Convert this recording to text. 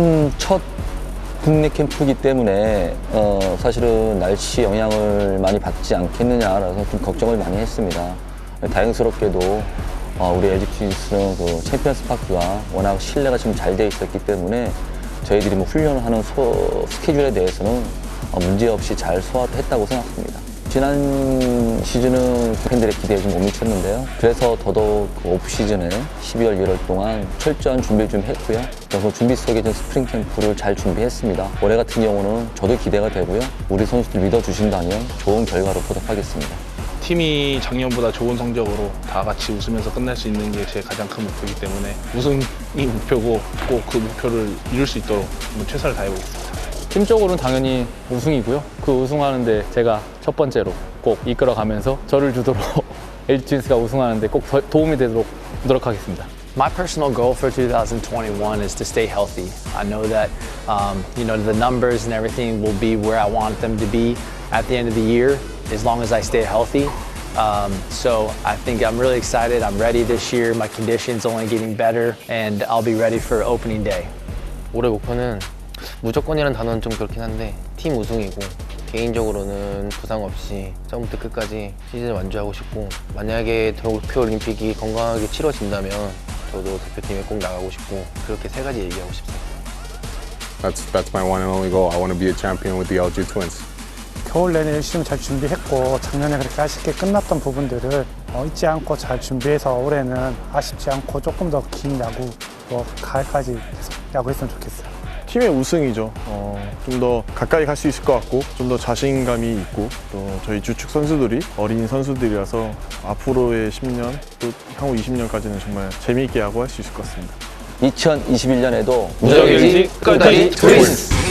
음, 첫 국내 캠프이기 때문에 어, 사실은 날씨 영향을 많이 받지 않겠느냐라서 좀 걱정을 많이 했습니다. 다행스럽게도 어, 우리 LG 트윈스는 그 챔피언스 파크가 워낙 실내가 좀잘돼 있었기 때문에 저희들이 뭐 훈련을 하는 소- 스케줄에 대해서는 어, 문제 없이 잘 소화했다고 생각합니다. 지난 시즌은 팬들의 기대에 좀 못 미쳤는데요. 그래서 더더욱 그 오프 시즌에 12월, 1월 동안 철저한 준비를 좀 했고요. 그래서 준비 속에 좀 스프링 캠프를 잘 준비했습니다. 올해 같은 경우는 저도 기대가 되고요. 우리 선수들 믿어주신다면 좋은 결과로 보답하겠습니다. 팀이 작년보다 좋은 성적으로 다 같이 웃으면서 끝낼 수 있는 게 제 가장 큰 목표이기 때문에 우승이 목표고 꼭 그 목표를 이룰 수 있도록 최선을 다해보겠습니다. 팀적으로는 당연히 우승이고요. 그 우승하는데 제가 첫 번째로 꼭 이끌어가면서 저를 주도록 LG 트윈스가 우승하는데 꼭 더- 도움이 되도록 노력하겠습니다. My personal goal for 2021 is to stay healthy. I know that, um, you know, the numbers and everything will be where I want them to be at the end of the year, as long as I stay healthy. Um, so I think I'm really excited. I'm ready this year. My condition's only getting better, and I'll be ready for opening day. 올해 목표는 무조건이라는 단어는 좀 그렇긴 한데 팀 우승이고 개인적으로는 부상 없이 처음부터 끝까지 시즌을 완주하고 싶고 만약에 도쿄올림픽이 건강하게 치러진다면 저도 대표팀에 꼭 나가고 싶고 그렇게 세 가지 얘기하고 싶습니다. That's that's my one and only goal. I want to be a champion with the LG Twins. 겨울 내내 열심히 잘 준비했고 작년에 그렇게 아쉽게 끝났던 부분들을 어, 잊지 않고 잘 준비해서 올해는 아쉽지 않고 조금 더 긴 야구 뭐 가을까지 계속 야구했으면 좋겠어요. 팀의 우승이죠. 좀더 가까이 갈 수 있을 것 같고 좀 더 자신감이 있고 또 저희 주축 선수들이 어린 선수들이라서 앞으로의 10년 또 향후 20년까지는 정말 재미있게 야구할 수 있을 것 같습니다. 2021년에도 무적 LG 끝까지 트윈스!